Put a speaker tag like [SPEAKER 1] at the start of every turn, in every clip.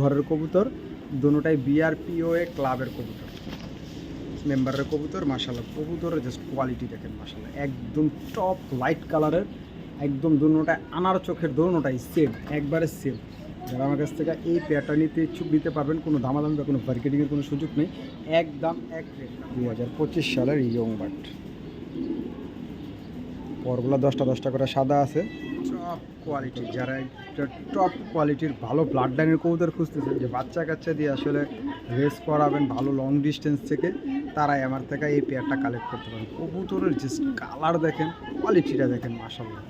[SPEAKER 1] ঘরের কবুতর, দুটাই বিআরপিওএ ক্লাবের কবুতর। মেম্বারের কবুতর মাসাল্লাহ কবুতরের জাস্ট কোয়ালিটি দেখেন মাসাল্লাহ একদম টপ লাইট কালারের একদম দুটাই আনার চোখের, দুটাই সেম একবারে সেম যারা আমার কাছ থেকে এই পেয়ারটা নিতে ইচ্ছুক, নিতে পারবেন, কোনো দামাদামি বা কোনো মার্কেটিংয়ের কোনো সুযোগ নেই, একদম এক রেট দুই হাজার পঁচিশ সালের ইয়ং বাট পরগুলো দশটা দশটা করে সাদা আছে। টপ কোয়ালিটি যারা একটা টপ কোয়ালিটির ভালো ব্লাড লাইনের কবুতর খুঁজতেছেন যে বাচ্চা কাচ্চা দিয়ে আসলে রেস করাবেন ভালো লং ডিস্টেন্স থেকে তারাই আমার থেকে এই পেয়ারটা কালেক্ট করতে পারেন। কবুতরের যে কালার দেখেন কোয়ালিটিটা দেখেন মাসাল্লাহ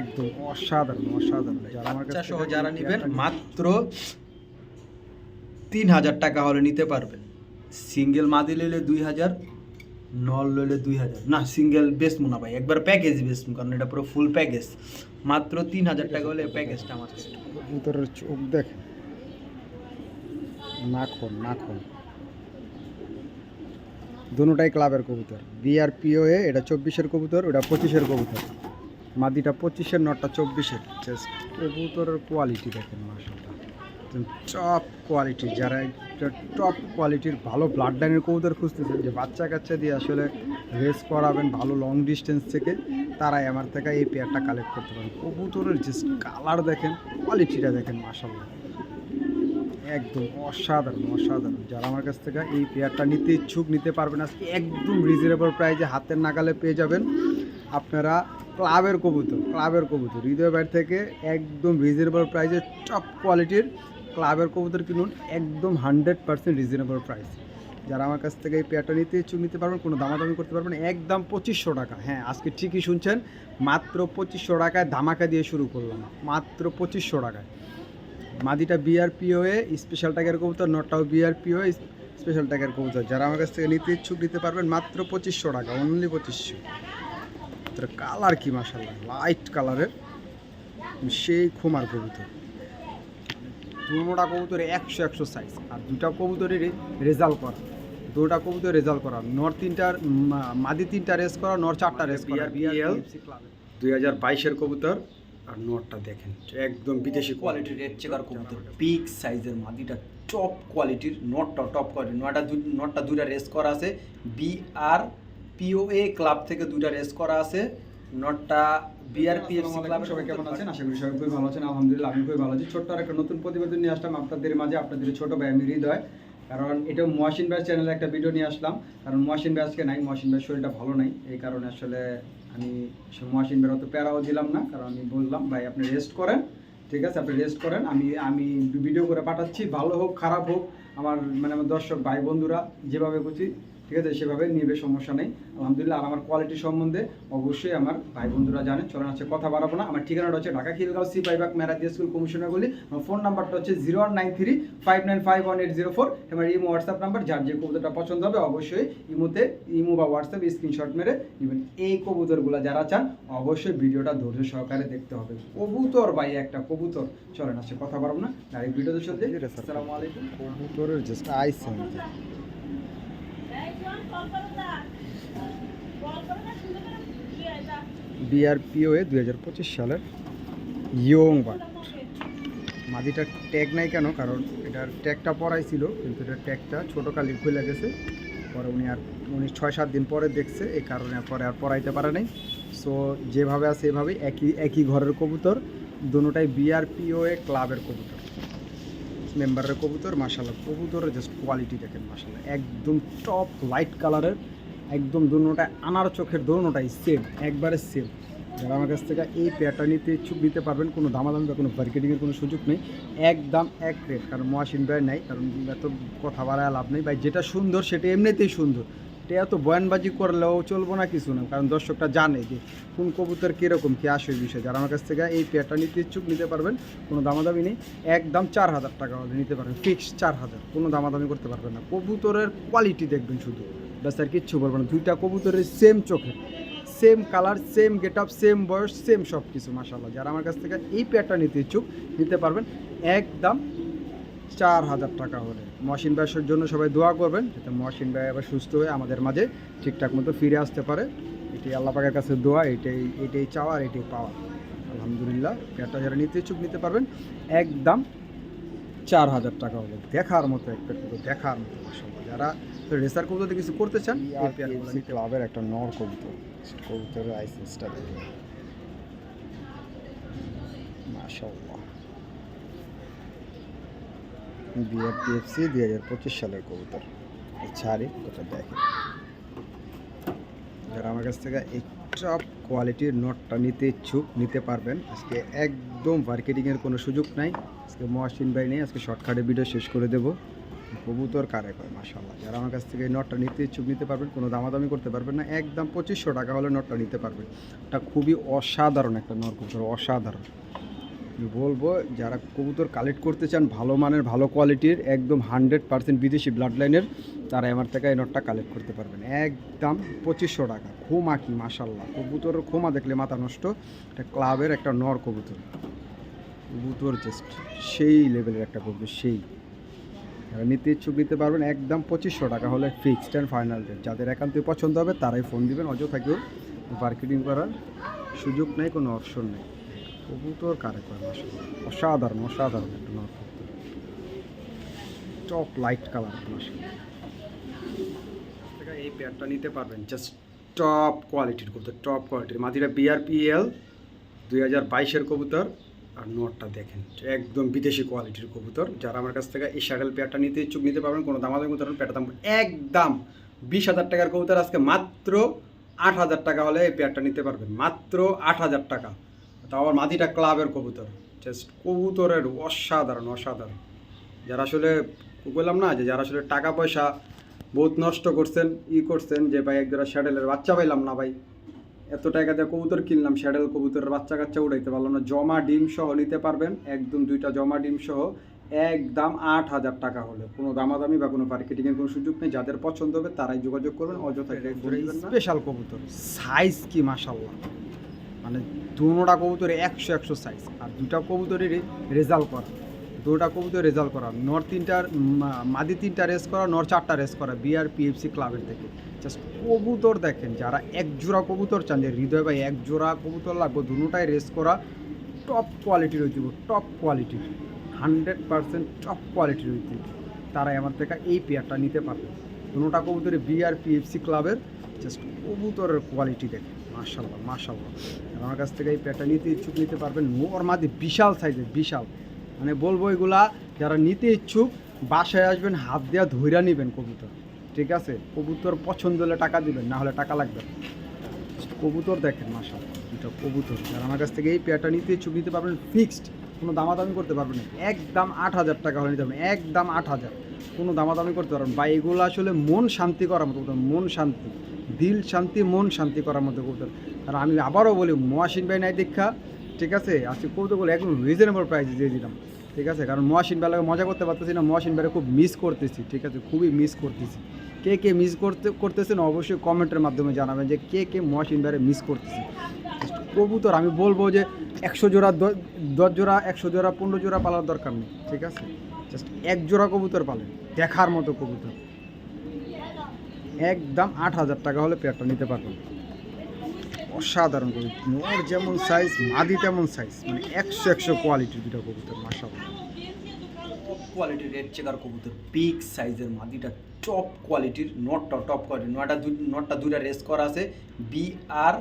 [SPEAKER 1] একদম অসাধারণ অসাধারণ। যারা আমার কাছে
[SPEAKER 2] সহ যারা নেবেন মাত্র তিন হাজার টাকা হলে নিতে পারবেন। সিঙ্গেল মাদি লইলে দুই হাজার নল লইলে দুই হাজার। না সিঙ্গেল বেসমু না ভাই, একবার প্যাকেজ বেসমু কারণ এটা পুরো ফুল প্যাকেজ মাত্র তিন হাজার টাকা হলে প্যাকেজটা আমার।
[SPEAKER 1] কবুতরের চোখ দেখেন নাখন নাখন দুটাই ক্লাবের কবুতর। বিআরপিওএ এটা চব্বিশের কবুতর, ওটা পঁচিশের কবুতর। মাদিটা পঁচিশের, নটটা চব্বিশের। কবুতরের কোয়ালিটি দেখেন মাসাল্লাহ টপ কোয়ালিটি যারা টপ কোয়ালিটির ভালো ব্লাড লাইনের কবুতর খুঁজতেছেন যে বাচ্চা কাচ্চা দিয়ে আসলে রেস করাবেন ভালো লং ডিস্টেন্স থেকে, তারাই আমার থেকে এই পেয়ারটা কালেক্ট করতে পারেন কবুতরের যে কালার দেখেন কোয়ালিটিটা দেখেন মাসাল্লাহ একদম অসাধারণ অসাধারণ। যারা আমার কাছ থেকে এই পেয়ারটা নিতে ইচ্ছুক, নিতে পারবেন, আজকে একদম রিজনেবল প্রাইজে হাতের নাগালে পেয়ে যাবেন আপনারা ক্লাবের কবুতর ক্লাবের কবুতর। হৃদয় বাড়ি থেকে একদম রিজনেবল প্রাইজে টপ কোয়ালিটির ক্লাবের কবুতর কিনুন, একদম হান্ড্রেড পার্সেন্ট রিজনেবল প্রাইস যারা আমার কাছ থেকে এই পেয়ারটা নিতে ইচ্ছুক, নিতে পারবেন, কোনো দামাদামি করতে পারবেন একদম পঁচিশশো টাকা। হ্যাঁ আজকে ঠিকই শুনছেন, মাত্র পঁচিশশো টাকায় ধামাকা দিয়ে শুরু করলাম, মাত্র পঁচিশশো টাকায়। মাদিটা বিআরপিওএ স্পেশাল ট্যাগের কবুতর, নটটাও বিআরপিওএ স্পেশাল ট্যাগের কবুতর। যারা আমার কাছ থেকে নিতে ইচ্ছুক, নিতে পারবেন, মাত্র পঁচিশশো টাকা অনলি পঁচিশশো। কালার কি মাসাল্লাহ লাইট কালারের সেই খুমার কবুতর। দুটা কবুতরে একশো একশো সাইজ আর দুটা কবুতরের রেজাল্ট করা। দুটা কবুতর রেজাল্ট করা। নর তিনটার মাদি তিনটা রেস করা নর চারটা রেস করা। দুই হাজার বাইশের কবুতর আর নটটা দেখেন একদম বিদেশি
[SPEAKER 2] কোয়ালিটির রেড চেকার কবুতর পিক সাইজের মাদিটা টপ কোয়ালিটির নটটা টপ কোয়ালিটি নটা নটটা দুইটা রেস করা আছে। বি আর পিওএ ক্লাব থেকে দুইটা রেস করা আছে। নটটা বিআরপিএফসি ক্লাব
[SPEAKER 1] সবাই কেমন আছেন? আশা করি সবাই খুবই ভালো আছেন। আলহামদুলিল্লাহ আমি খুবই ভালো আছি। ছোট্ট আর একটা নতুন প্রতিবেদন নিয়ে আসলাম আপনাদের মাঝে। আপনাদের ছোট ভাই আমি হৃদয় কারণ এটা মহাসিন ব্যাস চ্যানেলে একটা ভিডিও নিয়ে আসলাম। কারণ মহাসিন ব্যাসকে নাই। মহাসিন ব্যাস শরীরটা ভালো নাই। এই কারণে আসলে আমি মহাসিন ব্যাস অত প্যারাও দিলাম না। কারণ আমি বললাম ভাই আপনি রেস্ট করেন। ঠিক আছে আপনি রেস্ট করেন। আমি আমি ভিডিও করে পাঠাচ্ছি। ভালো হোক খারাপ হোক আমার মানে আমার দর্শক ভাই বন্ধুরা যেভাবে বুঝি ঠিক আছে সেভাবে নিবে সমস্যা নেই। আলহামদুলিল্লাহ আর আমার কোয়ালিটি সম্বন্ধে অবশ্যই আমার ভাই বন্ধুরা জানে চলেন আছে কথা বাড়াবো না। আমার ঠিকানাটা হচ্ছে ঢাকা খিলগাঁও সি পাইবাক মেরাদি স্কুল কমিশনারগুলি আমার ফোন নাম্বারটা হচ্ছে zero one nine three five nine five one eight zero four আমার ইমো হোয়াটসঅ্যাপ নাম্বার যার যে কবুতরটা পছন্দ হবে অবশ্যই ইমোতে ইমো বা হোয়াটসঅ্যাপ স্ক্রিনশট মেরে নেবেন। এই কবুতরগুলো যারা চান অবশ্যই ভিডিওটা ধৈর্য সহকারে দেখতে হবে। কবুতর ভাই একটা কবুতর। চলেন আছে কথা বাড়াবো না। ডাইরেক্ট ভিডিওতে চলতে আসসালামু আলাইকুম। কবুতরের জাস্ট আইস বিআরপিওএ দুই হাজার পঁচিশ সালের ইয়ং বাট মাদিটার ট্যাগ নাই কেন? কারণ এটার ট্যাগটা পরাই ছিল কিন্তু এটার ট্যাগটা ছোটো কালি খুলে গেছে। পরে উনি আর উনি ছয় সাত দিন পরে দেখছে, এই কারণে পরে আর পরাইতে পারে নাই। সো যেভাবে আছে এভাবেই একই একই ঘরের কবুতর, দুটাই বিআরপিওএ ক্লাবের কবুতর। মেম্বারের কবুতর মাসাল্লাহ কবুতরের জাস্ট কোয়ালিটি দেখেন মাসাল্লাহ একদম টপ লাইট কালারের একদম দুটাই আনার চোখের দুটাই সেম একবারে সেম যারা আমার কাছ থেকে এই পেয়ারটা নিতে ইচ্ছুক, নিতে পারবেন, কোনো দামাদামি বা কোনো মার্কেটিংয়ের কোনো সুযোগ নেই, একদম এক রেট কারণ মহাসিন ভাই নাই, কারণ এত কথা বাড়ায় লাভ নেই। ভাই, যেটা সুন্দর, সেটা এমনিতেই সুন্দর। এটা এত বয়ানবাজি করলেও চলবো না কিছু না, কারণ দর্শকটা জানে যে কোন কবুতর কীরকম, কী আসে বিষয়ে। যারা আমার কাছ থেকে এই পেয়ারটা নিতে ইচ্ছুক, নিতে পারবেন, কোনো দামাদামি নেই। একদম চার হাজার টাকা হলে নিতে পারবেন ফিক্স চার হাজার। কোনো দামাদামি করতে পারবেন না। কবুতরের কোয়ালিটি দেখবেন শুধু। ব্যাস আর কিচ্ছু বলবেন না। দুইটা কবুতরের সেম চোখে। Same colour same get up same বয়স সেম সব কিছু মাসাল্লাহ যারা আমার কাছ থেকে এই পেয়ারটা নিতে ইচ্ছুক, নিতে পারবেন, একদম চার হাজার টাকা হলে। মহসিন ব্যাসের জন্য সবাই দোয়া করবেন যাতে মহসিন ভাই আবার সুস্থ হয়ে আমাদের মাঝে ঠিকঠাক মতো ফিরে আসতে পারে। এটি আল্লাহ পাকের কাছে দোয়া এটাই এটাই চাওয়া আর এটাই পাওয়া। আলহামদুলিল্লাহ পেয়ারটা যারা নিতে ইচ্ছুক নিতে পারবেন একদম চার হাজার টাকা হলে। দেখার মতো একটা কবুতর দেখার মতো যারা রেসার কবুতর কিছু করতে চান
[SPEAKER 3] ক্লাবের একটা নর কবুতর কবুতরের লাইসেন্সটা দেখুন। বিআরটিএফসি দুই হাজার পঁচিশ সালের কবুতর। ছাড়ি, ওটা দেখেন।
[SPEAKER 1] যারা আমার কাছ থেকে এই টপ কোয়ালিটির নোটটা নিতে ইচ্ছুক, নিতে পারবেন। আজকে একদম মার্কেটিংয়ের কোনো সুযোগ নাই। আজকে মহাসিন ভাই নেই, আজকে শর্টকাটে ভিডিও শেষ করে দেবো। কবুতর কারে কয় মাসাল্লাহ যারা আমার কাছ থেকে নোটটা নিতে ইচ্ছুক, নিতে পারবেন, কোনো দামাদামি করতে পারবেন না। একদম পঁচিশশো টাকা হলে নটটা নিতে পারবেন। এটা খুবই অসাধারণ একটা নর কবুতর, অসাধারণ। বলব, যারা কবুতর কালেক্ট করতে চান ভালো মানের, ভালো কোয়ালিটির একদম হান্ড্রেড পার্সেন্ট বিদেশি ব্লাড লাইনের তারা আমার থেকে এই নটটা কালেক্ট করতে পারবেন। একদম পঁচিশশো টাকা খোমা কি মাসাল্লাহ কবুতরের খোমা দেখলে মাথা নষ্ট, এটা ক্লাবের একটা নর কবুতর। কবুতর জাস্ট সেই লেভেলের একটা কবুতর, সেই। যারা নিতে ইচ্ছুক নিতে পারবেন, একদম পঁচিশশো টাকা হলে ফিক্সড অ্যান্ড ফাইনাল রেট যাদের একান্তই পছন্দ হবে, তারাই ফোন দিবেন, অযথা কেউ মার্কেটিং করার সুযোগ নেই, কোনো অপশন নেই। কবুতর কারে অসাধারণ অসাধারণ একটা নর কবুতর। টপ লাইট কালার মাসাল্লাহ এই পেয়ারটা নিতে পারবেন জাস্ট টপ কোয়ালিটির কবুতর টপ কোয়ালিটির মাদিরা বিআরপিএল দুই হাজার বাইশের কবুতর, আর নোটটা দেখেন, একদম বিদেশি কোয়ালিটির কবুতর। যারা আমার কাছ থেকে এই শাডেল পেয়ারটা নিতে ইচ্ছুক, নিতে পারবেন, কোনো দামাদামি করতে পারবেন পেয়ারটা দাম একদম বিশ হাজার টাকার কবুতর, আজকে মাত্র আট হাজার টাকা হলে এই পেয়ারটা নিতে পারবেন। মাত্র আট হাজার টাকা। তাও আবার মাদিটা ক্লাবের কবুতর। জাস্ট কবুতরের অসাধারণ অসাধারণ। যারা আসলে বললাম না যে যারা আসলে টাকা পয়সা বহুত নষ্ট করছেন ই করছেন যে ভাই একজোড়া স্যাডেলের বাচ্চা পাইলাম না ভাই। এত টাকা দিয়ে কবুতর কিনলাম স্যাডেল কবুতরের বাচ্চা কাচ্চা উড়াইতে পারলাম না। জমা ডিম সহ নিতে পারবেন একদম দুইটা জমা ডিম সহ একদম আট হাজার টাকা হলে। কোনো দামাদামি বা কোনো মার্কেটিংয়ের কোনো সুযোগ নেই যাদের পছন্দ হবে তারাই যোগাযোগ করবেন অযথা স্পেশাল কবুতর। সাইজ কি মাসাল্লাহ মানে দুটা কবুতরে একশো একশো সাইজ আর দুটা কবুতরেরই রেজাল্ট করা। দুটা কবুতর রেজাল্ট করা। নর তিনটার মাদি তিনটা রেস করা নর চারটা রেস করা বিআর পিএফসি ক্লাবের থেকে। জাস্ট কবুতর দেখেন, যারা এক জোড়া কবুতর চান, যে হৃদয় ভাই এক জোড়া কবুতর লাগবে, দুটাই রেস করা টপ কোয়ালিটির ঐতিহ্য টপ কোয়ালিটির হান্ড্রেড পার্সেন্ট টপ কোয়ালিটির ঐতিহ্য তারাই আমার থেকে এই পেয়ারটা নিতে পারবে। দুটা কবুতরে বিআর পিএফসি ক্লাবের জাস্ট কবুতরের কোয়ালিটি দেখে মার্শাল্লাহ মার্শাল্লাহ আমার কাছ থেকে এই পেয়ারটা নিতে ইচ্ছুক, নিতে পারবেন। ওর মাঝে বিশাল সাইজের, বিশাল। মানে বলব এগুলা, যারা নিতে ইচ্ছুক, বাসায় আসবেন, হাত দেওয়া ধৈরা নেবেন কবুতর। ঠিক আছে? কবুতর পছন্দ হলে টাকা দিবেন, না হলে টাকা লাগবে কবুতর দেখেন মাসা এটা কবুতর। যারা আমার কাছ থেকে এই পেয়ারটা নিতে ইচ্ছুক, নিতে পারবেন ফিক্সড কোনো দামাদামি করতে পারবেন না। একদম আট হাজার টাকা হলে নিতে পারবেন, একদম আট হাজার। কোনো দামাদামি করতে পারবেন বা এগুলো আসলে মন শান্তি করার মতো কবুতর মন শান্তি। দিল শান্তি, মন শান্তি করার মতো কবুতর আর আমি আবারও বলি, মহাসিন ভাই নাই দীক্ষা, ঠিক আছে? আজকে কৌতুকগুলো একদম রিজনেবল প্রাইসে দিয়ে দিলাম, ঠিক আছে? কারণ মহাসিন বেলাকে মজা করতে পারতেছি না, মহাসিন বেলা খুব মিস করতেছি, ঠিক আছে? খুবই মিস করতেছি। কে কে মিস করতে করতেছেন অবশ্যই কমেন্টের মাধ্যমে জানাবেন যে কে কে মহাসিন বেলা মিস করতেছি। কবুতর, আমি বলব যে একশো জোড়া দশ জোড়া, একশো জোড়া, পনেরো জোড়া পালার দরকার নেই, ঠিক আছে? জাস্ট এক জোড়া কবুতর পালেন, দেখার মতো কবুতর। একদম আট হাজার টাকা হলে পেয়ারটা নিতে পারবেন। অসাধারণ কবুতর। ওর যেমন সাইজ মাদি তেমন সাইজ মানে একশো একশো কোয়ালিটির দুটো কবুতর
[SPEAKER 2] টপ কোয়ালিটির রেড চেকার কবুতর বিগ সাইজের মাদিটা টপ কোয়ালিটির নটটা টপ কোয়ালিটি নটা নটটা দুইটা রেস করা আছে। বিআর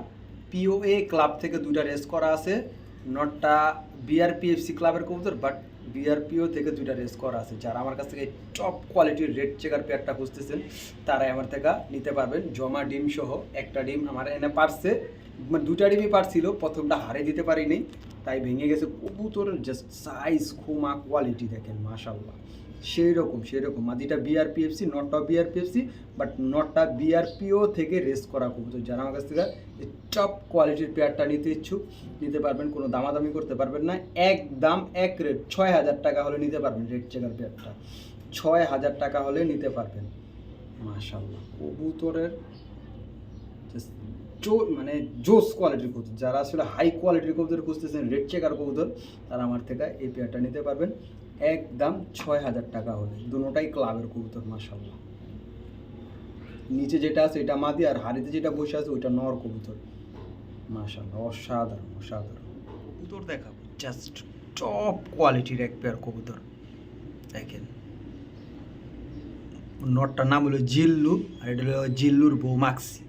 [SPEAKER 2] পিওএ ক্লাব থেকে দুইটা রেস করা আছে নটটা বিআরপিএফসি ক্লাবের কবুতর বাট বিআরপিও থেকে দুইটা রেস করা আছে। যারা আমার কাছ থেকে টপ কোয়ালিটির রেড চেকার পেয়ারটা খুঁজতেছেন, তারাই আমার থেকে নিতে পারবেন। জমা ডিম সহ একটা ডিম আমার এনে পারছে। মানে দুটা ডিমই পারছিল, প্রথমটা হারে দিতে পারিনি, তাই ভেঙে গেছে কবুতরের জাস্ট সাইজ খুমা কোয়ালিটি দেখেন মাশাল্লাহ সেই রকম সেই রকম মাদিটা বিআরপিএফসি নটটা বিআরপিএফসি বাট নটটা বিআরপিও থেকে রেস করা কবুতর। যারা আমার কাছ থেকে টপ কোয়ালিটির পেয়ারটা নিতে ইচ্ছুক, নিতে পারবেন, কোনো দামাদামি করতে পারবেন না। এক দাম, এক রেট ছয় হাজার টাকা হলে নিতে পারবেন রেড চেকার পেয়ারটা ছয় হাজার টাকা হলে নিতে পারবেন। মাশাল্লাহ কবুতরের মানে জোস কোয়ালিটির কবুতর। যারা আসলে হাই কোয়ালিটির কবুতর খুঁজতেছেন রেড চেকার কবুতর, তারা আমার থেকে এই পেয়ারটা নিতে পারবেন। একদম ছয় হাজার টাকা হলে। দুটোটাই ক্লাবের কবুতর মাসাল্লাহ নিচে যেটা আছে, এটা মাদি আর হাড়িতে যেটা বসে আছে, ওইটা নর কবুতর। মাসাল্লাহ অসাধারণ অসাধারণ। কবুতর দেখাবো জাস্ট টপ কোয়ালিটির এক পেয়ার কবুতর। দেখেন। নটটার নাম হলো জিল্লু, আর এটা হলো জিল্লুর বউ মাক্সি।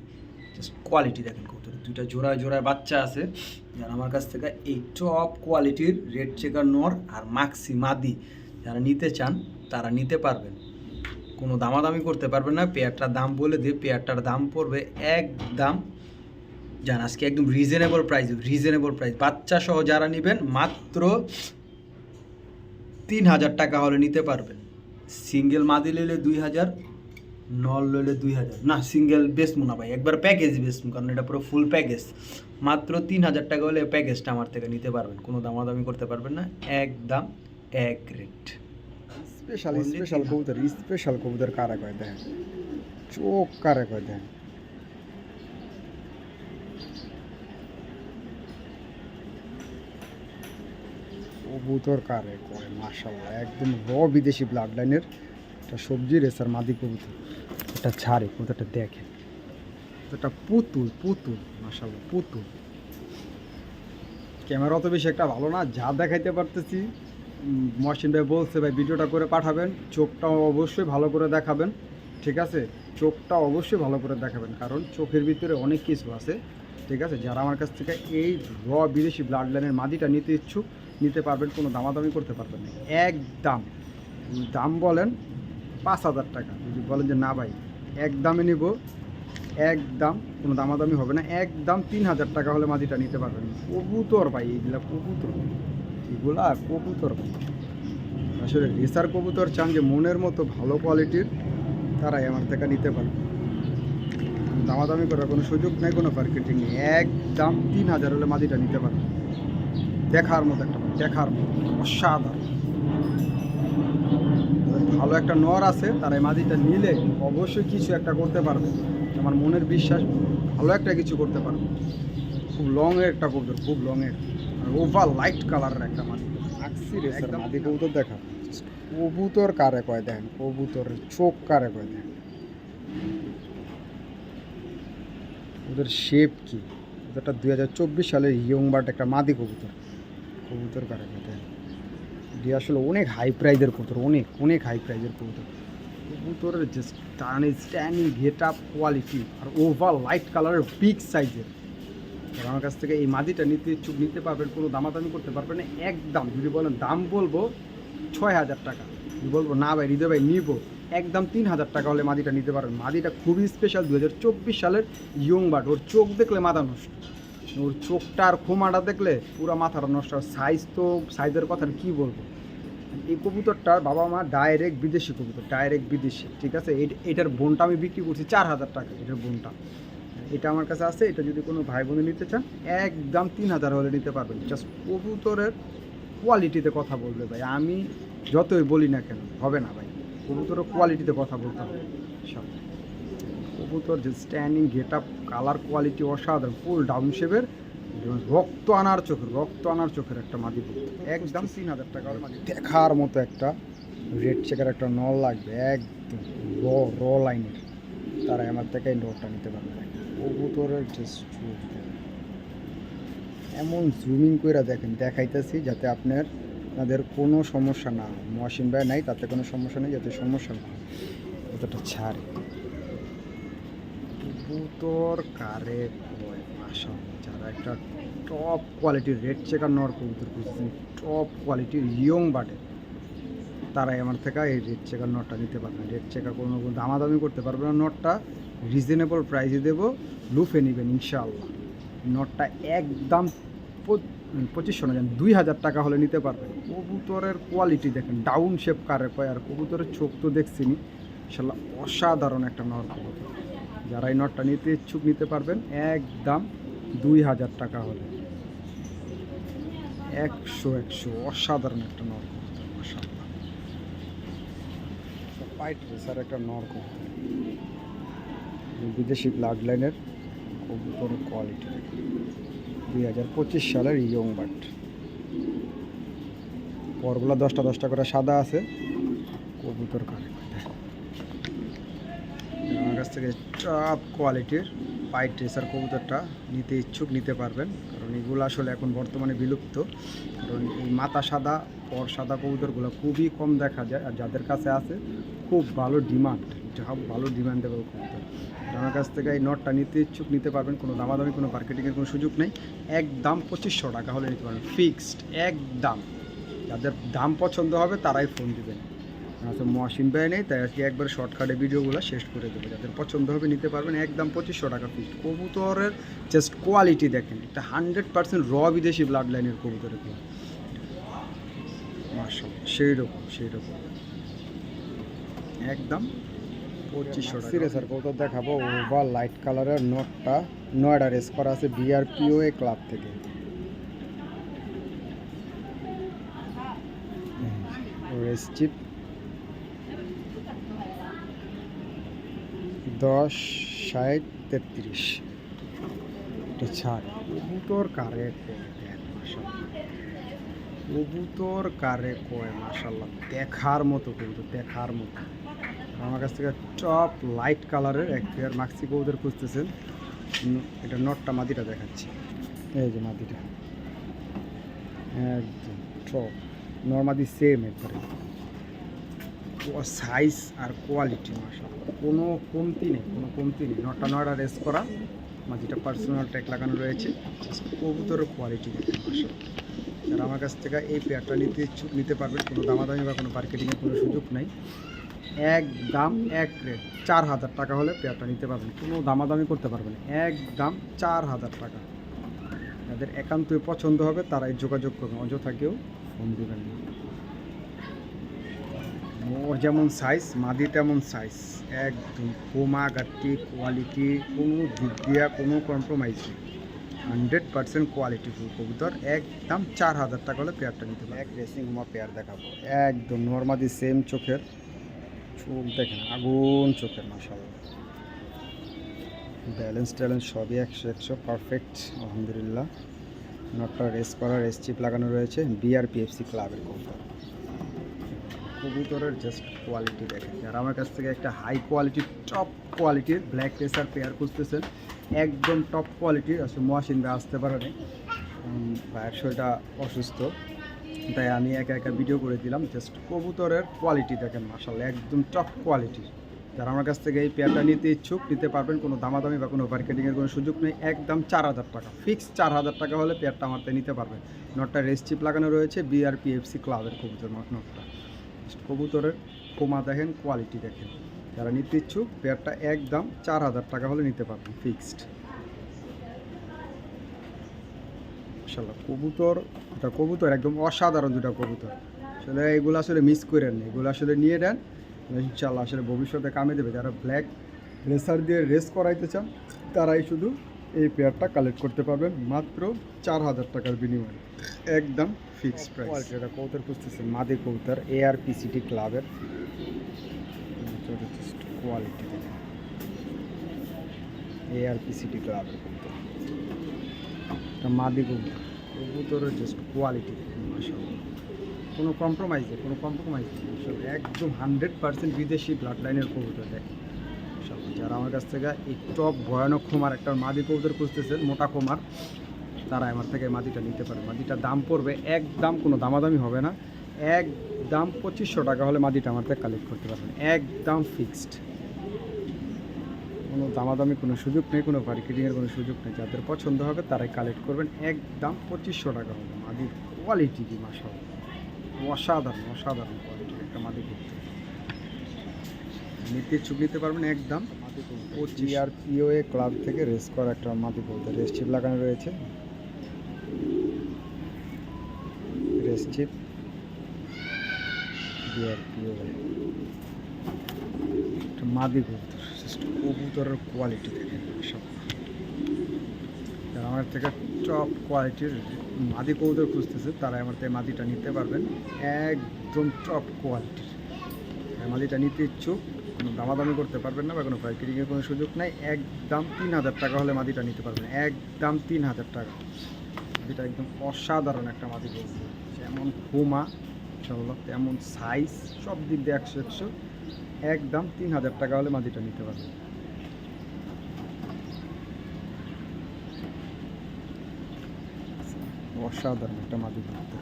[SPEAKER 2] জাস্ট কোয়ালিটি দেখেন দুইটা জোড়ায় জোড়ায় বাচ্চা আছে। যারা আমার কাছ থেকে এই টপ কোয়ালিটির রেড চেকার নর আর মাক্সি মাদি যারা নিতে চান, তারা নিতে পারবেন। কোনো দামাদামি করতে পারবেন না পেয়ারটার দাম বলে দিয়ে পেয়ারটার দাম পড়বে একদম জান আজকে একদম রিজনেবল প্রাইস রিজনেবল প্রাইস বাচ্চা সহ যারা নেবেন, মাত্র তিন হাজার টাকা হলে নিতে পারবেন। সিঙ্গেল মাদি নিলে দুই হাজার নল লইলে দুই হাজার। না সিঙ্গেল বেসমু না ভাই একবার প্যাকেজ বেসমু কারণ এটা পুরো ফুল প্যাকেজ মাত্র তিন হাজার টাকা হলে প্যাকেজটা আমার থেকে নিতে পারবেন কোনো দামাদামি করতে পারবেন না একদম এক রেট
[SPEAKER 1] স্পেশাল স্পেশাল কবুতর স্পেশাল কবুতর কারা কয় দেখেন? চোখ কারা কয় দেখেন? কবুতর কারে কয় মাশাল্লাহ একদম র বিদেশি ব্লাড লাইনের একটা সবজি রেসার মাদি কবুতর। এটা ছাড়ে, কবুতরটা দেখেন এটা পুতুল পুতুল মাশাল্লাহ পুতুল। ক্যামেরা অত বেশি একটা ভালো না, যা দেখাইতে পারতেছি। মহসিন ভাই বলছে, ভাই, ভিডিওটা করে পাঠাবেন চোখটাও অবশ্যই ভালো করে দেখাবেন। ঠিক আছে? চোখটা অবশ্যই ভালো করে দেখাবেন, কারণ চোখের ভিতরে অনেক কিছু আছে। ঠিক আছে? যারা আমার কাছ থেকে এই র বিদেশি ব্লাড লাইনের মাদিটা নিতে ইচ্ছুক, নিতে পারবেন, কোনো দামাদামি করতে পারবেন না। একদম। দাম বলেন পাঁচ হাজার টাকা। যদি বলেন যে, না ভাই, এক দামে নিব একদম কোনো দামাদামি হবে না একদম তিন হাজার টাকা হলে মাদিটা নিতে পারবেন। কবুতর ভাই এইগুলা কবুতর। এগুলা কবুতর ভাই। আসলে রেসার কবুতর চান যে, মনের মতো ভালো কোয়ালিটির, তারাই আমার থেকে নিতে পারবে দামাদামি করার কোনো সুযোগ নেই, কোনো মার্কেটিং নেই। একদম তিন হাজার হলে মাদিটা নিতে পারবে দেখার মতো একটা, দেখার মতো, অসাধারণ। ভালো একটা নর আছে তারা এই মাদিটা নিলে অবশ্যই কিছু একটা করতে পারবে। আমার মনের বিশ্বাস ভালো একটা কিছু করতে পারবে। খুব লং এর একটা কবুতর খুব লং এর। আর ওভার লাইট কালারের একটা মাদি একদম।
[SPEAKER 3] কবুতর দেখা কবুতর কারে কয় দেখেন কবুতরের চোখ কারে কয় দেখেন
[SPEAKER 1] ওদের শেপ কি? ওদেরটা দুই হাজার চব্বিশ সালের ইয়ং বার্ড একটা মাদি কবুতর। কবুতর কারে কথা এটি আসলে অনেক হাই প্রাইজের কবুতর, অনেক অনেক হাই প্রাইজের কবুতর। কবুতরের যে স্ট্যান্ডিং গেট আপ কোয়ালিটি আর ওভার লাইট কালারের বিগ সাইজের আমার কাছ থেকে এই মাদিটা নিতে ইচ্ছুক, নিতে পারবেন, কোনো দামাদামি করতে পারবেন না, একদম, যদি বলেন দাম বলব ছয় হাজার টাকা। বলব, না ভাই, হৃদয় ভাই, নিব। একদম তিন হাজার টাকা হলে মাদিটা নিতে পারবেন। মাদিটা খুবই স্পেশাল দু হাজার চব্বিশ সালের ইয়ং বাট ওর চোখ দেখলে মাথা নষ্ট। ওর চোখটা আর খোমাটা দেখলে পুরো মাথাটা নষ্ট সাইজ তো সাইজের কথা কি বলব? এই কবুতরটার বাবা মা ডাইরেক্ট বিদেশি কবুতর ডাইরেক্ট বিদেশি, ঠিক আছে? এট- এটার বোনটা আমি বিক্রি করছি চার হাজার টাকা, এটার বোনটা। এটা আমার কাছে আছে, এটা যদি কোনো ভাই বোনে নিতে চান, একদম তিন হাজার হলে নিতে পারবেন। জাস্ট কবুতরের কোয়ালিটিতে কথা বলবে ভাই। আমি যতই বলি না কেন, হবে না ভাই। কবুতরের কোয়ালিটিতে কথা বলতে হবে। সব। কবুতর যে standing get up colour quality অসাধারণ ফুল ডাউন শেপের রক্ত আনার চোখের রক্ত আনার চোখের একটা মাদি একদম তিন হাজার টাকার মাদি।
[SPEAKER 3] দেখার মতো একটা রেড চেকার একটা নল লাগবে একদম র র লাইনের তারা আমার থেকে এই নলটা নিতে পারবে। কবুতরের যে এমন জুমিং করে দেখেন দেখাইতেছি যাতে আপনার তাদের কোনো সমস্যা না মহসিন ভাই নাই তাতে কোনো সমস্যা নেই যাতে সমস্যা না কতটা ছাড়ে।
[SPEAKER 1] কবুতর, কারে, কয়, মাশাআল্লাহ, যারা একটা টপ কোয়ালিটির রেড চেকার নর কবুতর খুঁজছেন টপ কোয়ালিটির ইয়ং বাটে তারাই আমার থেকে এই রেড চেকার নটটা নিতে পারবেন রেড চেকার কোনো দামাদামি করতে পারবে না। নটটা রিজনেবল প্রাইসে দেবো, লুফে নেবেন ইনশাআল্লাহ। নটটা একদম প- পঁচিশশো না, দুই হাজার টাকা হলে নিতে পারবেন কবুতরের কোয়ালিটি দেখেন ডাউন শেপ কারে কয়, আর কবুতরের চোখ তো দেখছিনি ইনশাল্লাহ অসাধারণ একটা নর কবুতর। যারা এই নটটা নিতে ইচ্ছুক নিতে পারবেন, একদম দুই হাজার টাকা হলে। একশো একশো, অসাধারণ একটা নর
[SPEAKER 3] পাইট রেসার একটা নর বিদেশি ব্লাড লাইনের কবুতর কোয়ালিটি দুই হাজার পঁচিশ সালের ইয়ং বাট পরগুলা দশটা দশটা করে সাদা আছে।
[SPEAKER 1] কবুতর কারে কাছ থেকে টপ কোয়ালিটির পাইট ট্রেসার কবুতরটা নিতে ইচ্ছুক, নিতে পারবেন। কারণ এগুলো আসলে এখন বর্তমানে বিলুপ্ত। কারণ এই মাথা সাদা, পর সাদা কবুতরগুলো খুবই কম দেখা যায় আর যাদের কাছে আছে, খুব ভালো ডিমান্ড যা, ভালো ডিমান্ডেবল কবুতর। আমার কাছ থেকে এই নটটা নিতে ইচ্ছুক, নিতে পারবেন, কোনো দামাদামি, কোনো মার্কেটিংয়ের কোনো সুযোগ নেই। একদম পঁচিশশো টাকা হলে নিতে পারবেন। ফিক্সড একদম। যাদের দাম পছন্দ হবে, তারাই ফোন দিবেন আচ্ছা মহাসিন ব্যয় নেই তাই আর কি একবার শর্টকাটে ভিডিওগুলো শেষ করে দেবো। যাদের পছন্দ হবে নিতে পারবেন একদম পঁচিশশো টাকা ফিক্স কবুতরের জাস্ট কোয়ালিটি দেখেন একটা হান্ড্রেড পার্সেন্ট র বিদেশি ব্লাড লাইনের কবুতরের মার্শাল সেই রকম সেই রকম একদম পঁচিশশো টাকা।
[SPEAKER 3] সিরিয়াসের কবুতর দেখাবো ওভার লাইট কালারের নোটটা নয়ডা রেস করা আছে বিআরপিওএ ক্লাব থেকে। রেস চিপ দশ, ষাট, তেত্রিশ। ছাড়।
[SPEAKER 1] কবুতর কারে মাশাল্লাহ কবুতর কারে কয় মাশাল্লাহ দেখার মতো কবুতর দেখার মতো। আমার কাছ থেকে টপ লাইট কালারের এক পেয়ার মাক্সি কবুতর খুঁজতেছেন। এটা নটটা মাদিটা দেখাচ্ছি।
[SPEAKER 3] এই যে মাটিটা একদম টপ নর্মাদি সেম একবারে
[SPEAKER 1] সাইজ আর কোয়ালিটি মাশাল্লাহ কোনো কমতি নেই, কোনো কমতি নেই। নটা নয়টা রেস করা মাঝিটা পার্সোনাল ট্যাগ লাগানো রয়েছে কবুতরের কোয়ালিটি দেখেন মাশাল্লাহ যারা আমার কাছ থেকে এই পেয়ারটা নিতে ইচ্ছুক, নিতে পারবেন কোনো দামাদামি বা কোনো মার্কেটিংয়ের কোনো সুযোগ নেই। এক দাম, এক রেট চার হাজার টাকা হলে পেয়ারটা নিতে পারবেন। কোনো দামাদামি করতে পারবেন। এক দাম, চার হাজার টাকা। যাদের একান্তই পছন্দ হবে, তারাই যোগাযোগ করবেন। অযথা কেউ ফোন দেবেন না। ওর যেমন সাইজ মাদি তেমন সাইজ একদম কোমা গাট্টি কোয়ালিটি কোনো দিক দিয়া কোনো কম্প্রোমাইজ নেই। হান্ড্রেড পার্সেন্ট কোয়ালিটি ফুল কবুতর, একদম চার হাজার টাকা হলে পেয়ারটা নিতে পারে
[SPEAKER 3] এক রেসিং হুমা পেয়ার দেখাবো। একদম নর্মাদি সেম চোখের। চোখ দেখেন, আগুন চোখের মাসাল ব্যালেন্স ট্যালেন্স সবই একশো একশো পারফেক্ট আলহামদুলিল্লাহ। নটটা রেস করা রেস চিপ লাগানো রয়েছে বিআরপিএফসি ক্লাবের কবুতর।
[SPEAKER 1] কবুতরের জাস্ট কোয়ালিটি দেখেন। যারা আমার কাছ থেকে একটা হাই কোয়ালিটির টপ কোয়ালিটির ব্ল্যাক রেসার পেয়ার খুঁজতেছেন, একদম টপ কোয়ালিটির আসলে মহাসিন্দা আসতে পারে না ভাইয়ের শরীরটা অসুস্থ। তাই আমি একা একা ভিডিও করে দিলাম জাস্ট কবুতরের কোয়ালিটি দেখেন মাসাল্লাহ একদম টপ কোয়ালিটির যারা আমার কাছ থেকে এই পেয়ারটা নিতে ইচ্ছুক, নিতে পারবেন, কোনো দামাদামি বা কোনো মার্কেটিংয়ের কোনো সুযোগ নেই, একদম চার হাজার টাকা। ফিক্স চার হাজার টাকা হলে পেয়ারটা আমার নিতে পারবেন। নটটা রেস চিপ লাগানো রয়েছে বিআরপিএফসি ক্লাবের কবুতর নটটা কবুতরের কোমা দেখেন কোয়ালিটি দেখেন। যারা নিতে ইচ্ছুক পেয়ারটা একদম চার হাজার টাকা হলে নিতে পারবেন ফিক্সড কবুতর এটা কবুতর, একদম অসাধারণ দুটা কবুতর। আসলে এগুলো আসলে মিস করেন না। এগুলো আসলে নিয়ে নেন ইনশাল্লাহ আসলে ভবিষ্যতে কামে দেবে। যারা ব্ল্যাক রেসার দিয়ে রেস করাইতে চান, তারাই শুধু এই পেয়ারটা কালেক্ট করতে পারবেন মাত্র চার হাজার টাকার বিনিময়ে। একদম ফিক্সড প্রাইস
[SPEAKER 3] এটা কবুতর খুঁজতেছে মাদি কবুতর এআরপিসিটি ক্লাবের। কোয়ালিটি এআরপিসিটি ক্লাবের কবুতর
[SPEAKER 1] এটা মাদি কবুতর কবুতরের জাস্ট কোয়ালিটি কোনো কম্প্রোমাইজ নেই, কোনো কম্প্রোমাইজ নেই একদম হান্ড্রেড পার্সেন্ট বিদেশি ব্লাড লাইনের কবুতর দেখেন। যারা আমার কাছ থেকে এই টপ ভয়ানক খোমার একটা মাদি কবুতর খুঁজতেছেন, মোটা খোমার, তারা আমার থেকে মাদিটা নিতে পারে। মাদিটার দাম পড়বে, একদম কোনো দামাদামি হবে না। একদম পঁচিশশো টাকা হলে মাদিটা আমার থেকে কালেক্ট করতে পারবেন। একদম ফিক্সড কোনো দামাদামি, কোনো সুযোগ নেই, কোনো মার্কেটিংয়ের কোনো সুযোগ নেই। যাদের পছন্দ হবে তারাই কালেক্ট করবেন। একদম পঁচিশশো টাকা হবে। মাদির কোয়ালিটি কি মাসা অসাধারণ অসাধারণ কোয়ালিটি একটা মাদি করতে নিতে চুপ নিতে পারবেন একদম। পঁচিশ।
[SPEAKER 3] জিআরপিওএ ক্লাব থেকে রেস করা একটা মাদি কবুতর রেস চিপ লাগানো রয়েছে। Race chip. জিআরপিওএ
[SPEAKER 1] একটা মাদি কবুতর কবুতরের কোয়ালিটি দেখেন সব। যারা আমার থেকে টপ কোয়ালিটির মাদি কবুতর খুঁজতেছে তারা আমার থেকে মাদিটা নিতে পারবেন। একদম টপ কোয়ালিটির মালিটা নিতে ইচ্ছুক, কোনো দামাদামি করতে পারবেন না বা কোনো পাইকারিংয়ের কোনো সুযোগ নাই, একদম তিন হাজার টাকা হলে মাদিটা নিতে পারবেন, একদম তিন হাজার টাকা। মাদিটা একদম অসাধারণ একটা মাদি বলছে। যেমন হোমা ইনশাল্লাহ তেমন সাইজ সব দিক দিয়ে একশো একশো, একদম তিন হাজার টাকা হলে মাদিটা নিতে পারবেন। অসাধারণ একটা মাদি বলতে।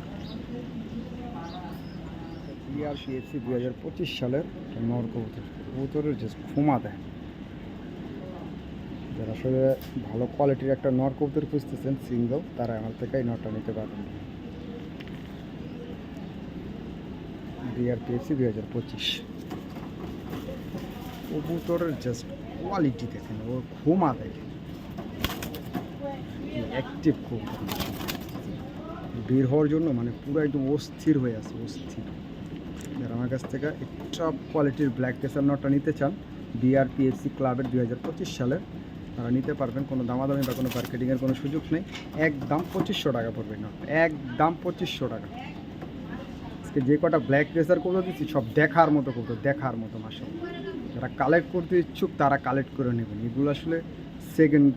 [SPEAKER 1] বিআর সিএফসি দুই হাজার পঁচিশ সালের নর কবুতর। কবুতরের যে ক্ষমা দেয়। যারা আসলে ভালো কোয়ালিটির একটা নর কবুতর খুঁজতেছেন সিঙ্গল তারা আমার থেকে এই নরটা নিতে পারবেন বিআর পিএফসি দুই হাজার পঁচিশ। কবুতরের জাস্ট কোয়ালিটি দেখেন ওর ঘুমা দেখেন অ্যাক্টিভ কবুতর। বের হওয়ার জন্য মানে পুরো একদম অস্থির হয়ে আছে, অস্থির। যারা আমার কাছ থেকে টপ কোয়ালিটির ব্ল্যাক কেসার নটটা নিতে চান বিআরপিএফসি ক্লাবের দুই হাজার পঁচিশ সালের। তারা নিতে পারবেন, কোনো দামাদামি বা কোনো মার্কেটিংয়ের কোনো সুযোগ নেই। একদম পঁচিশশো টাকা পড়বে নট। একদম পঁচিশশো টাকা। আজকে যে কটা ব্ল্যাক রেসার করে দিচ্ছি, সব দেখার মতো করতো দেখার মতো মাসে। যারা কালেক্ট করতে ইচ্ছুক, তারা কালেক্ট করে নেবেন। এগুলো আসলে সেকেন্ড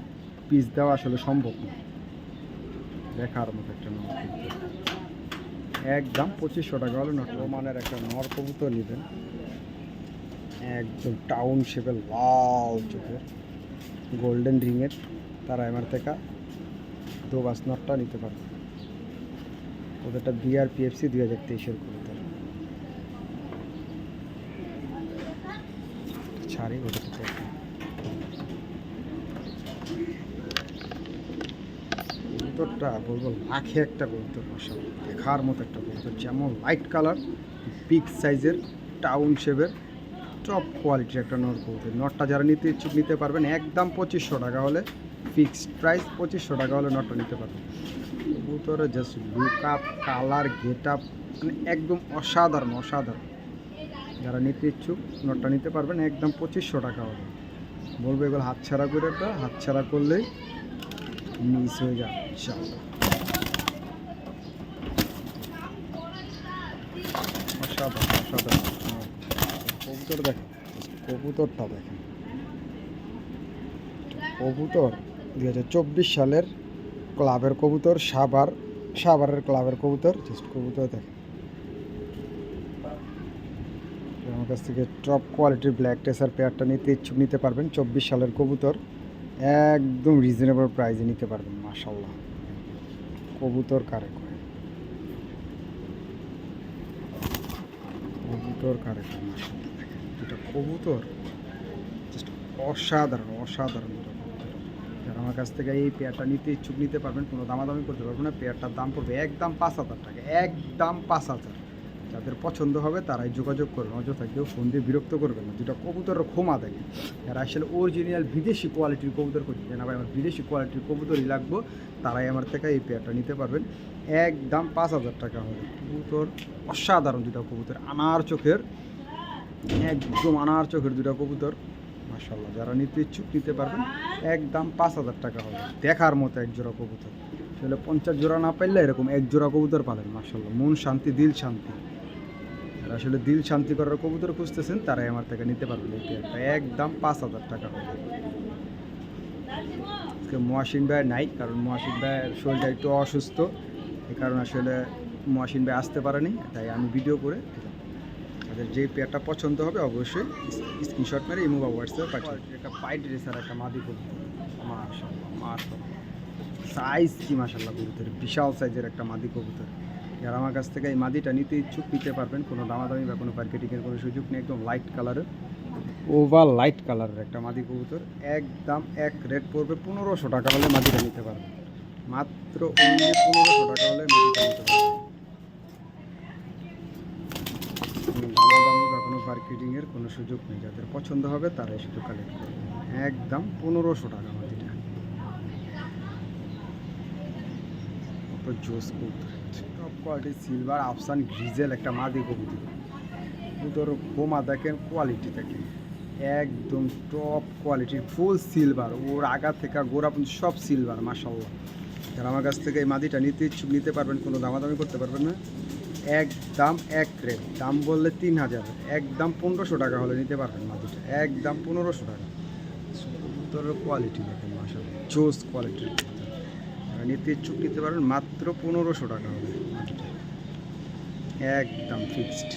[SPEAKER 1] পিস দেওয়া আসলে সম্ভব না। দেখার মতো একটা নর কবুতর একদম পঁচিশশো টাকা হলে নট মানের একটা নর কবুতর নেবেন। একদম টাউন শেপের লাল চোখের। গোল্ডেন রিংয়ের তারা আমার থেকে দোবাস নটটা নিতে পারবে ওদেরটা বিআরপিএফসি দুই হাজার তেইশের কবুতর। ছাড়ি ওদেরটা দেখেন। কবুতরটা বলব, লাখে একটা কবুতর মশাল দেখার মতো একটা কবুতর যেমন লাইট কালার বিগ সাইজের টাউন শেপের টপ কোয়ালিটির একটা নর কবুতর নটটা যারা নিতে ইচ্ছুক নিতে পারবেন, একদম পঁচিশশো টাকা হলে ফিক্সড প্রাইস পঁচিশশো টাকা হলে নটটা নিতে পারবেন। কবুতরের just look up colour get up মানে একদম অসাধারণ অসাধারণ। যারা নিতে ইচ্ছুক নটটা নিতে পারবেন, একদম পঁচিশশো টাকা হবে বলব, এগুলো হাতছাড়া করে একটা হাতছাড়া করলেই মিস হয়ে যাবে। কবুতর দেখেন কবুতরটা দেখেন। কবুতর দুই হাজার চব্বিশ সালের ক্লাবের কবুতর সাবার সাভারের ক্লাবের কবুতর, জাস্ট কবুতর দেখেন। আমার কাছ থেকে টপ কোয়ালিটির ব্ল্যাক টেসার পেয়ারটা নিতে ইচ্ছুক নিতে পারবেন চব্বিশ সালের কবুতর একদম রিজনেবল প্রাইসে নিতে পারবেন মাশাল্লাহ কবুতর কারে কয়? কবুতর কারে কয়? এটা কবুতর অসাধারণ অসাধারণ যারা আমার কাছ থেকে এই পেয়ারটা নিতে ইচ্ছুক, নিতে পারবেন, কোনো দামাদামি করতে পারবেন না। পেয়ারটার দাম পড়বে একদম পাঁচ হাজার টাকা, একদম পাঁচ হাজার। যাদের পছন্দ হবে তারাই যোগাযোগ করবেন অযথা কেউ ফোন দিয়ে বিরক্ত করবেন না। যেটা কবুতরের ক্ষমা দেখে যারা আসলে অরিজিনাল বিদেশি কোয়ালিটির কবুতর খুঁজছে না ভাই, আমার বিদেশি কোয়ালিটির কবুতরই লাগবো, তারাই আমার থেকে এই পেয়ারটা নিতে পারবেন। একদম পাঁচ হাজার টাকা হবে। কবুতর অসাধারণ দুটা কবুতর, আনার চোখের, একদম আনার চোখের দুটা কবুতর। মাসাল্লাহ যারা নিতে ইচ্ছুক নিতে পারবেন, একদম পাঁচ হাজার টাকা হবে। দেখার মতো এক জোড়া কবুতর। আসলে পঞ্চাশ জোড়া না পাইলে এরকম এক জোড়া কবুতর পাবেন মাসাল্লাহ মন শান্তি, দিল শান্তি। আসলে দিল শান্তি করার কবুতর খুঁজতেছেন তারাই আমার থেকে নিতে পারবেন এই পেয়ারটা একদম পাঁচ হাজার টাকা হবে। আজকে মহাসিন ভাই নাই কারণ মহাসিন ভাইয়ের শরীরটা একটু অসুস্থ। এই কারণে আসলে মহাসিন ভাই আসতে পারেনি তাই আমি ভিডিও করে তাদের যে পেয়ারটা পছন্দ হবে অবশ্যই স্ক্রিনশট মেরে ইমো বা হোয়াটসঅ্যাপে পাঠিয়ে। একটা পাইট রেসার একটা মাদি কবুতর। মাশাল্লাহ মাশাল্লাহ সাইজ কি মাশাল্লাহ কবুতর? বিশাল সাইজের একটা মাদি কবুতর। যারা আমার কাছ থেকে এই মাদিটা নিতে ইচ্ছুক, নিতে পারবেন। কোনো দামাদামি বা কোনো মার্কেটিংয়ের কোনো সুযোগ নেই, একদম লাইট কালারের ওভার লাইট কালারের একটা মাদি কবুতর। একদম এক রেট পড়বে পনেরোশো টাকা হলে মাদিটা নিতে পারবেন। মাত্র পনেরোশো টাকা হলে মাদিটা নিতে পারবেন। বা কোনো মার্কেটিংয়ের কোনো সুযোগ নেই। যাদের পছন্দ হবে তারাই শুধু কালেক্ট করবে। একদম পনেরোশো টাকা মাদিটা। কত জোস কবুতর। কোয়ালিটি সিলভার আফসান গ্রিজেল একটা মাদি কবুতর। কবুতর বোমা দেখেন কোয়ালিটি দেখেন। একদম টপ কোয়ালিটির ফুল সিলভার ওর আগা থেকে গোড়া পর্যন্ত সব সিলভার মাসাল্লাহ যারা আমার কাছ থেকে এই মাদিটা নিতে ইচ্ছুক, নিতে পারবেন, কোনো দামাদামি করতে পারবেন না। একদম এক রেট দাম বললে তিন হাজার। একদম পনেরোশো টাকা হলে নিতে পারবেন মাদিটা। একদম পনেরোশো টাকা। কবুতরের কোয়ালিটি দেখেন মাসাল্লাহ জোস কোয়ালিটির নিতে ইচ্ছুক, নিতে পারবেন, মাত্র পনেরোশো টাকা হবে একদম ফিক্সড